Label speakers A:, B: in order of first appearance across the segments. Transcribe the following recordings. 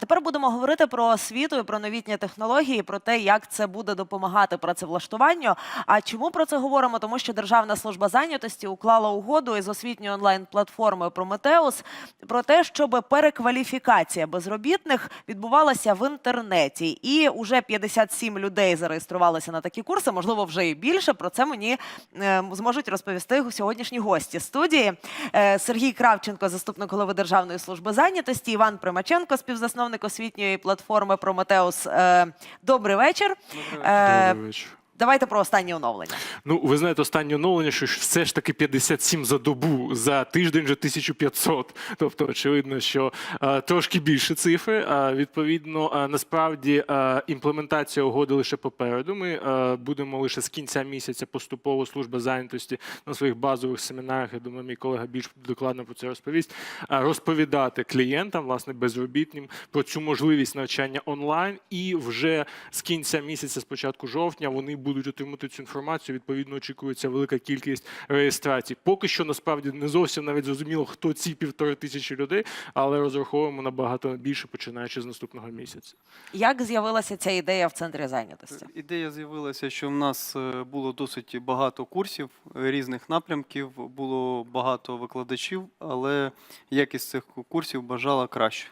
A: Тепер будемо говорити про освіту і про новітні технології, про те, як це буде допомагати працевлаштуванню. А чому про це говоримо? Тому що Державна служба зайнятості уклала угоду із освітньою онлайн-платформою Прометеус про те, щоб перекваліфікація безробітних відбувалася в інтернеті. І уже 57 людей зареєструвалися на такі курси, можливо, вже і більше. Про це мені е, зможуть розповісти сьогоднішні гості студії. Е, Сергій Кравченко, заступник голови Державної служби зайнятості, Іван Примаченко, співзасновник освітньої платформи Прометеус. Е, Добрий вечір. Е,
B: Добрий вечір.
A: Давайте про останні оновлення.
B: Ну, ви знаєте, останнє оновлення, що все ж таки 57 за добу, за тиждень вже 1500. Тобто, очевидно, що е, трошки більше цифри. А відповідно, е, насправді е, імплементація угоди лише попереду. Ми е, будемо лише з кінця місяця поступово служба зайнятості на своїх базових семінарах. Я думаю, мій колега більш докладно про це розповість. е, розповідати клієнтам, власне, безробітним про цю можливість навчання онлайн, і вже з кінця місяця, з початку жовтня, вони будуть отримати цю інформацію. Відповідно, очікується велика кількість реєстрацій. Поки що насправді не зовсім навіть зрозуміло, хто ці півтори тисячі людей, але розраховуємо набагато більше, починаючи з наступного місяця.
A: Як з'явилася ця ідея в центрі зайнятості?
C: Ідея з'явилася, що в нас е, було досить багато курсів різних напрямків, було багато викладачів, але якість цих курсів бажала краще.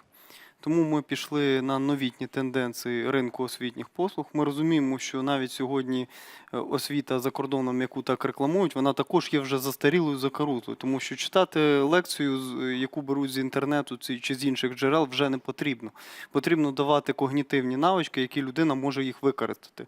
C: Тому ми пішли на новітні тенденції ринку освітніх послуг. Ми розуміємо, що навіть сьогодні е, освіта за кордоном, яку так рекламують, вона також є вже застарілою закарутою, тому що читати лекцію, яку беруть з інтернету чи з інших джерел, вже не потрібно. Потрібно давати когнітивні навички, які людина може їх використати.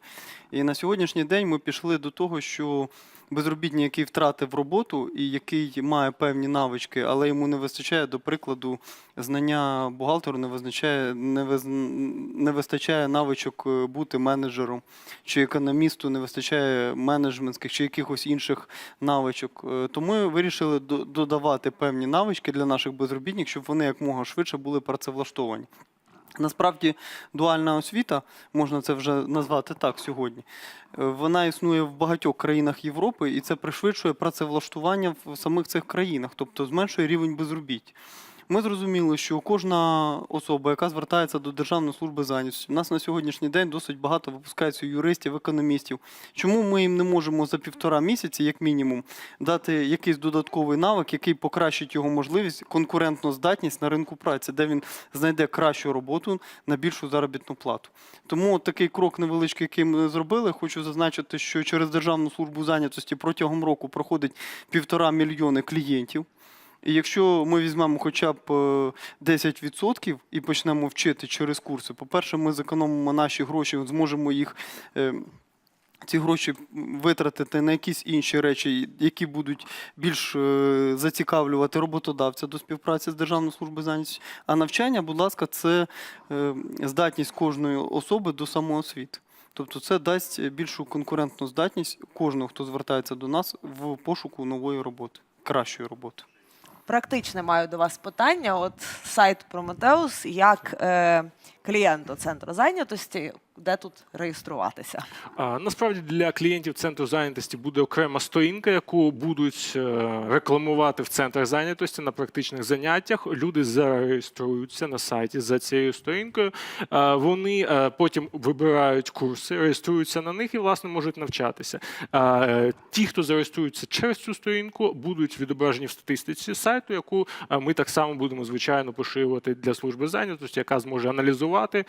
C: І на сьогоднішній день ми пішли до того, що безробітний, який втратив роботу і який має певні навички, але йому не вистачає, до прикладу, знання бухгалтеру, не визначає, не, виз... не вистачає навичок е, бути менеджером, чи економісту не вистачає менеджментських чи якихось інших навичок. Е, То ми вирішили додавати певні навички для наших безробітних, щоб вони якмога швидше були працевлаштовані. Насправді, дуальна освіта, можна це вже назвати так сьогодні, е, вона існує в багатьох країнах Європи, і це пришвидшує працевлаштування в самих цих країнах, тобто зменшує рівень безробіття. Ми зрозуміли, що кожна особа, яка звертається до Державної служби зайнятості, у нас на сьогоднішній день досить багато випускається юристів, економістів. Чому ми їм не можемо за півтора місяці, як мінімум, дати якийсь додатковий навик, який покращить його можливість, конкурентну здатність на ринку праці, де він знайде кращу роботу на більшу заробітну плату. Тому такий крок невеличкий, який ми зробили, хочу зазначити, що через Державну службу зайнятості протягом року проходить півтора мільйони клієнтів. І якщо ми візьмемо хоча б е, 10% і почнемо вчити через курси, по-перше, ми зекономимо наші гроші, зможемо їх. е, Ці гроші витратити на якісь інші речі, які будуть більш е, зацікавлювати роботодавця до співпраці з Державною службою зайнятості. А навчання, будь ласка, це е, здатність кожної особи до самоосвіти. Тобто це дасть більшу конкурентну здатність кожного, хто звертається до нас в пошуку нової роботи, кращої роботи.
A: Практичне маю до вас питання. От сайт Прометеус, як е, клієнту центру зайнятості, де тут реєструватися?
B: Насправді для клієнтів центру зайнятості буде окрема сторінка, яку будуть е, рекламувати в центрах зайнятості на практичних заняттях. Люди зареєструються на сайті за цією сторінкою. Вони е, потім вибирають курси, реєструються на них і власне можуть навчатися. Е, Ті, хто зареєструються через цю сторінку, будуть відображені в статистиці сайту, яку ми так само будемо звичайно поширювати для служби зайнятості, яка зможе аналізувати е,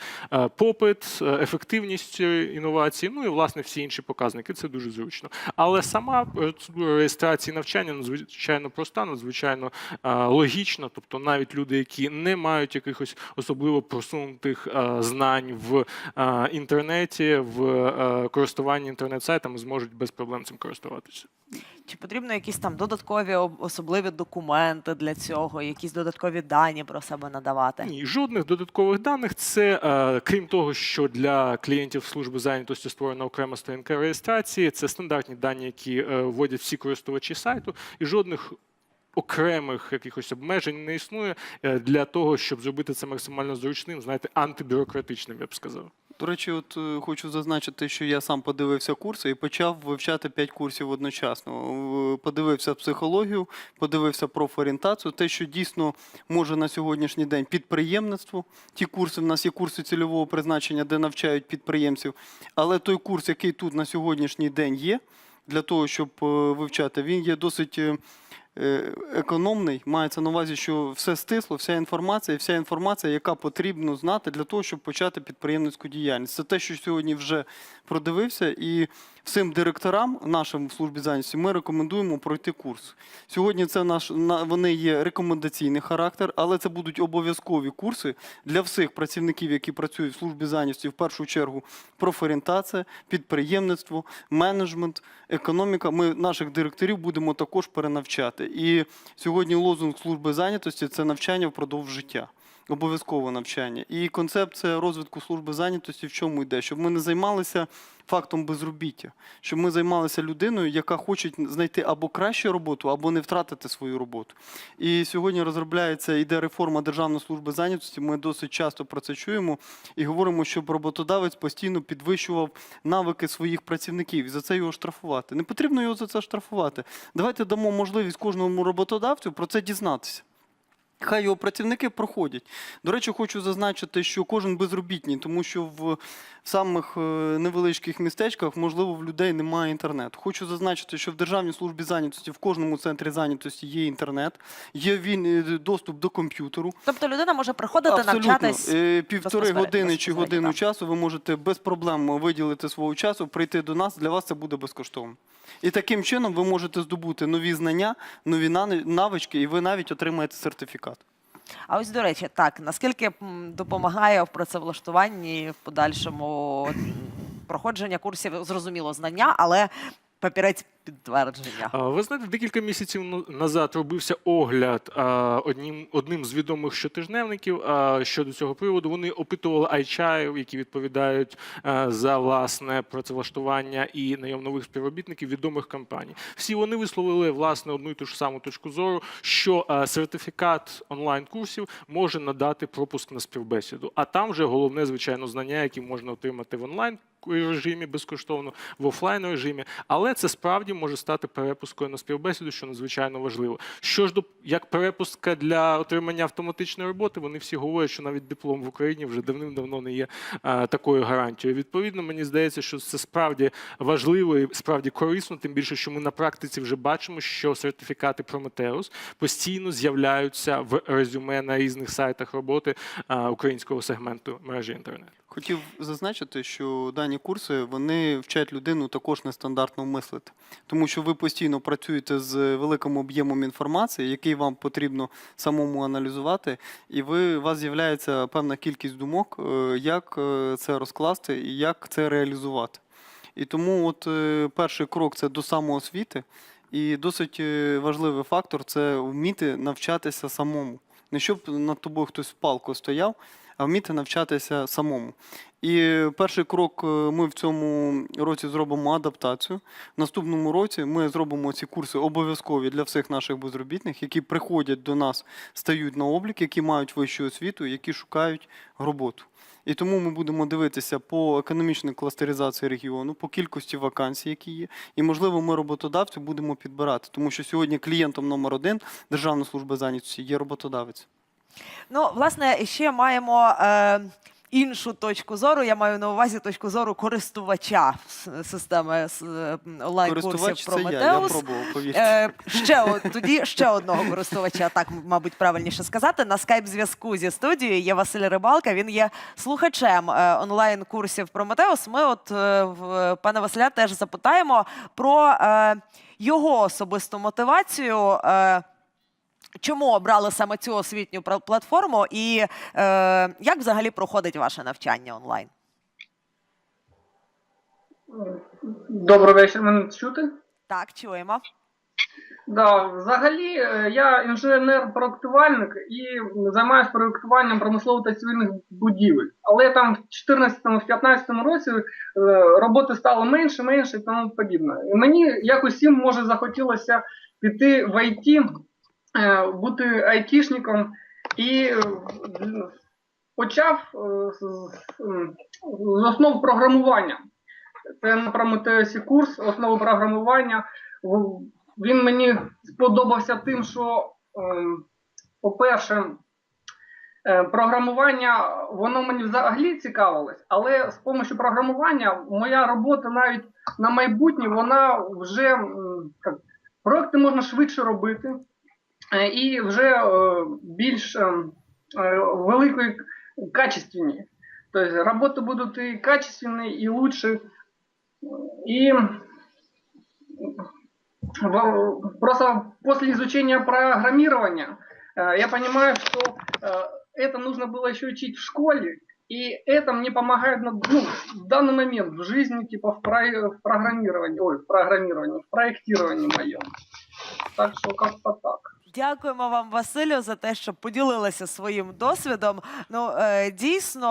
B: попит, е, ефективність е, інновацій, ну і власне всі інші показники. Це дуже зручно. Але сама процедура реєстрації навчання надзвичайно проста, надзвичайно е, логічна. Тобто навіть люди, які не мають якихось особливо просунутих е, знань в е, інтернеті, в е, користуванні інтернет-сайтами, зможуть без проблем цим користуватися.
A: Чи потрібно якісь там додаткові особливі документи для цього, якісь додаткові дані про себе надавати?
B: Ні, жодних додаткових даних. Це е, крім того, що для клієнтів служби зайнятості створена окрема сторінка реєстрації. Це стандартні дані, які е, вводять всі користувачі сайту, і жодних. Окремих якихось обмежень не існує е, для того, щоб зробити це максимально зручним, знаєте, антибюрократичним, я б сказав.
C: До речі, от е, хочу зазначити, що я сам подивився курси і почав вивчати 5 курсів одночасно. Подивився психологію, подивився профорієнтацію, те, що дійсно може на сьогоднішній день підприємництво. Ті курси в нас є курси цільового призначення, де навчають підприємців. Але той курс, який тут на сьогоднішній день є, для того, щоб е, вивчати, він є досить. Е, Економний мається на увазі, що все стисло, вся інформація, вся інформація, яка потрібно знати для того, щоб почати підприємницьку діяльність. Це те, що сьогодні вже продивився, і всім директорам нашим в службі зайнятості ми рекомендуємо пройти курс. Сьогодні це наш на- вони є рекомендаційний характер, але це будуть обов'язкові курси для всіх працівників, які працюють в службі зайнятості, в першу чергу профорієнтація, підприємництво, менеджмент, економіка. Ми наших директорів будемо також перенавчати. І сьогодні лозунг служби зайнятості це навчання впродовж життя. Обов'язкове навчання. І концепція розвитку служби зайнятості в чому йде? Щоб ми не займалися фактом безробіття, щоб ми займалися людиною, яка хоче знайти або кращу роботу, або не втратити свою роботу. І сьогодні розробляється іде реформа Державної служби зайнятості. Ми досить часто про це чуємо і говоримо, щоб роботодавець постійно підвищував навики своїх працівників і за це його штрафувати. Не потрібно його за це штрафувати. Давайте дамо можливість кожному роботодавцю про це дізнатися. Хай його працівники проходять. До речі, хочу зазначити, що кожен безробітний, тому що в самих е, невеличких містечках, можливо, в людей немає інтернету. Хочу зазначити, що в Державній службі зайнятості в кожному центрі зайнятості є інтернет, є він е, доступ до комп'ютеру.
A: Тобто людина може приходити
C: Абсолютно.
A: навчатись.
C: Е, Півтори години чи годину
A: так.
C: часу ви можете без проблем виділити свого часу, прийти до нас. Для вас це буде безкоштовно. І таким чином ви можете здобути нові знання, нові навички, і ви навіть отримаєте сертифікат.
A: А ось до речі, так наскільки допомагає в працевлаштуванні в подальшому проходження курсів, зрозуміло, знання, але папірець підтвердження.
B: Ви знаєте, декілька місяців ну- назад робився огляд одним, одним з відомих щотижневників щодо цього приводу. Вони опитували айчаїв, які відповідають за власне працевлаштування і найом нових співробітників відомих компаній. Всі вони висловили власне одну і ту ж саму точку зору, що сертифікат онлайн-курсів може надати пропуск на співбесіду. А там вже головне, звичайно, знання, які можна отримати в онлайн режимі безкоштовно, в офлайн режимі, але це справді може стати перепускою на співбесіду, що надзвичайно важливо. Що ж до як перепустка для отримання автоматичної роботи, вони всі говорять, що навіть диплом в Україні вже давним-давно не є е, такою гарантією. Відповідно, мені здається, що це справді важливо і справді корисно, тим більше, що ми на практиці вже бачимо, що сертифікати Prometheus постійно з'являються в резюме на різних сайтах роботи е, українського сегменту мережі інтернет.
C: Хотів зазначити, що дані курси вони вчать людину також нестандартно мислити, тому що ви постійно працюєте з великим об'ємом інформації, який вам потрібно самому аналізувати, і ви у вас з'являється певна кількість думок, е, як е, це розкласти і як це реалізувати. І тому, от е, перший крок це до самоосвіти, і досить важливий фактор це вміти навчатися самому. Не щоб над тобою хтось в палку стояв, а вміти навчатися самому. І перший крок е, ми в цьому році зробимо адаптацію. В наступному році ми зробимо ці курси обов'язкові для всіх наших безробітних, які приходять до нас, стають на облік, які мають вищу освіту, які шукають роботу. І тому ми будемо дивитися по економічній кластеризації регіону, по кількості вакансій, які є. І, можливо, ми роботодавцю будемо підбирати, тому що сьогодні клієнтом номер один Державна служба зайнятості є роботодавець.
A: Ну, власне, ще маємо е, іншу точку зору. Я маю на увазі точку зору користувача системи е, онлайн-курсів
C: повірте.
A: Е, ще од- тоді ще одного користувача, так мабуть, правильніше сказати. На скайп-зв'язку зі студією є Василь Рибалка. Він є слухачем е, онлайн-курсів Prometheus. Ми, от е, в пана Василя, теж запитаємо про е, його особисту мотивацію. Е, Чому обрали саме цю освітню платформу, і е, як взагалі проходить ваше навчання онлайн?
D: Добрий вечір, мене чути?
A: Так, чуємо.
D: Да, взагалі, е, я інженер-проектувальник і займаюся проектуванням промислових та цивільних будівель. Але там в 2014-2015 році е, роботи стало менше, менше і тому подібне. І мені якось всім може захотілося піти в е, бути айтішником і е, почав е, з, основ програмування. Це на Прометеусі курс основи програмування. Він мені сподобався тим, що, по-перше, е, програмування, воно мені взагалі цікавилось, але з допомогою програмування моя робота навіть на майбутнє, вона вже проекти можна швидше робити е, і вже е, більш е, е, великої качественні. Тобто роботи будуть і качественні, і лучше. И в- просто после изучения программирования э, я понимаю, что э, это нужно было еще учить в школе, и это мне помогает на- ну, в данный момент в жизни, типа в, про- в программировании, ой, в программировании, в проектировании моем. Так что как-то так.
A: Дякуємо вам, Василю, за те, що поділилися своїм досвідом. Ну е, дійсно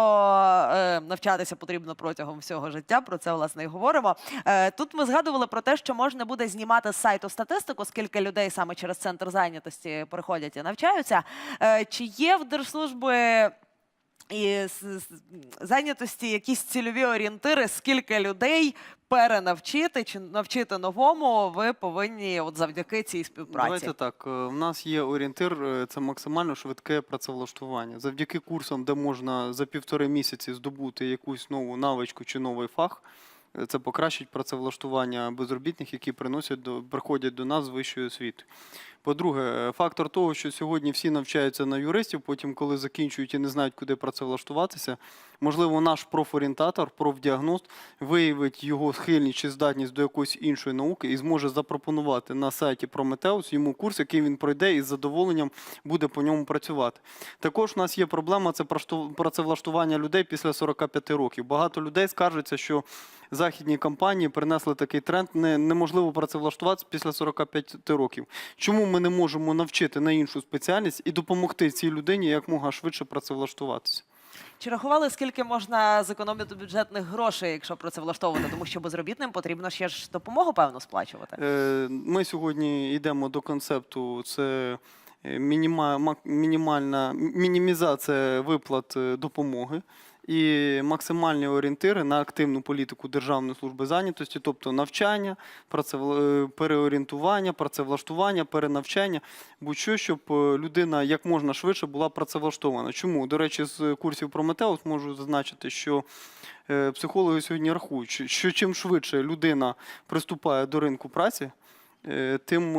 A: е, навчатися потрібно протягом всього життя. Про це власне і говоримо. Е, тут ми згадували про те, що можна буде знімати з сайту статистику, скільки людей саме через центр зайнятості приходять і навчаються. Чи є в держслужби і зайнятості якісь цільові орієнтири, скільки людей перенавчити чи навчити новому, ви повинні от завдяки цій співпраці.
C: Давайте так. е, У нас є орієнтир, е, це максимально швидке працевлаштування. Завдяки курсам, де можна за півтори місяці здобути якусь нову навичку чи новий фах. е, Це покращить працевлаштування безробітних, які приносять до приходять до нас з вищої освіти. По-друге, е, фактор того, що сьогодні всі навчаються на юристів, потім, коли закінчують і не знають, куди працевлаштуватися, можливо, наш профорієнтатор, профдіагност виявить його схильність чи здатність до якоїсь іншої науки і зможе запропонувати на сайті Prometheus йому курс, який він пройде і з задоволенням буде по ньому працювати. Також у нас є проблема це працевлаштування людей після 45 років. Багато людей скаржаться, що західні компанії принесли такий тренд. Неможливо працевлаштуватися після 45 років. Чому ми не можемо навчити на іншу спеціальність і допомогти цій людині якмога швидше працевлаштуватися?
A: Чи рахували, скільки можна зекономити бюджетних грошей, якщо про це влаштовувати? Тому що безробітним потрібно ще ж допомогу певно сплачувати.
C: Е, Ми сьогодні йдемо до концепту це е, мінімальна мінімізація виплат е, допомоги і максимальні орієнтири на активну політику Державної служби зайнятості, тобто навчання, працевла- е, переорієнтування, працевлаштування, перенавчання, будь-що, щоб е, людина як можна швидше була працевлаштована. Чому? До речі, з курсів Прометеус можу зазначити, що е, психологи сьогодні рахують, що- чим швидше людина приступає до ринку праці, тим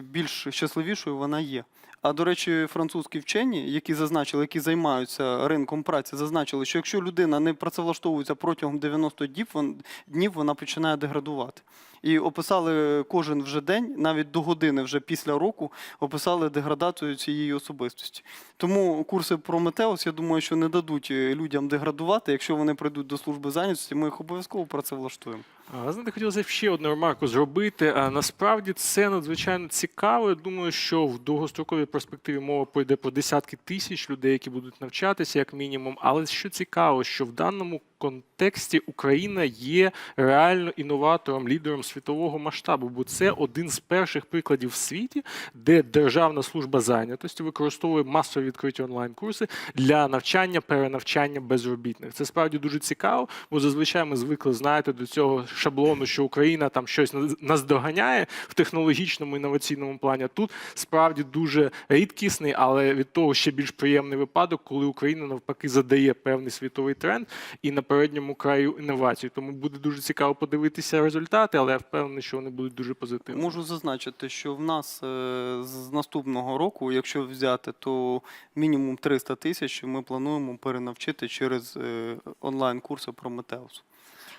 C: більш щасливішою вона є. А до речі, французькі вчені, які зазначили, які займаються ринком праці, зазначили, що якщо людина не працевлаштовується протягом 90 днів, вон- днів вона починає деградувати. І описали кожен вже день, навіть до години вже після року, описали деградацію цієї особистості. Тому курси Прометеус, я думаю, що не дадуть е, людям деградувати. Якщо вони прийдуть до служби зайнятості, ми їх обов'язково працевлаштуємо.
B: А, Знаєте, хотілося ще одну ремарку зробити. А, Насправді це надзвичайно цікаво. Я думаю, що в довгостроковій перспективі мова пойде про десятки тисяч людей, які будуть навчатися, як мінімум. Але що цікаво, що в даному контексті Україна є реально інноватором, лідером світового масштабу, бо це один з перших прикладів в світі, де Державна служба зайнятості використовує масові відкриті онлайн-курси для навчання, перенавчання безробітних. Це справді дуже цікаво, бо зазвичай ми звикли знаєте до цього шаблону, що Україна там щось наз- наздоганяє в технологічному інноваційному плані. Тут справді дуже рідкісний, але від того ще більш приємний випадок, коли Україна навпаки задає певний світовий тренд і на передньому краю інновацій. Тому буде дуже цікаво подивитися результати, але я впевнений, що вони будуть дуже позитивні.
C: Можу зазначити, що в нас е, з наступного року, якщо взяти, то мінімум 300 тисяч ми плануємо перенавчити через е, онлайн-курси Прометеус.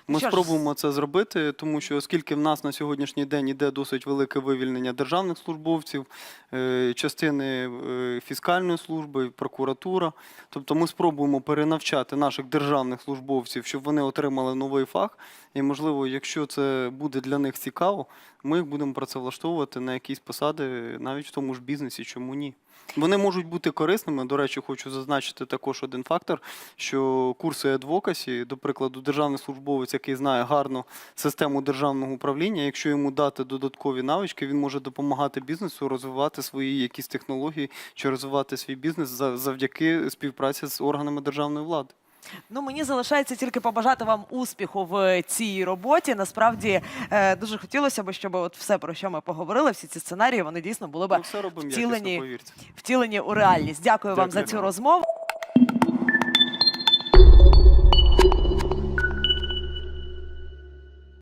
C: Ми
A: Що ж,
C: спробуємо це зробити, тому що оскільки в нас на сьогоднішній день іде досить велике вивільнення державних службовців, е, частини е, фіскальної служби, прокуратура. Тобто ми спробуємо перенавчати наших державних службовців, щоб вони отримали новий фах. І, можливо, якщо це буде для них цікаво, ми їх будемо працевлаштовувати на якісь посади навіть в тому ж бізнесі, чому ні. Вони можуть бути корисними. До речі, хочу зазначити також один фактор, що курси адвокасі, до прикладу, державний службовець, який знає гарну систему державного управління, якщо йому дати додаткові навички, він може допомагати бізнесу розвивати свої якісь технології чи розвивати свій бізнес за- завдяки співпраці з органами державної влади.
A: Ну мені залишається тільки побажати вам успіху в цій роботі. Насправді е, дуже хотілося б, щоб от все про що ми поговорили, всі ці сценарії, вони дійсно були б
C: Ми все робимо якісно,
A: втілені,
C: повірте.
A: втілені у реальність. Дякую вам за
B: Дякую
A: цю
B: вам.
A: розмову.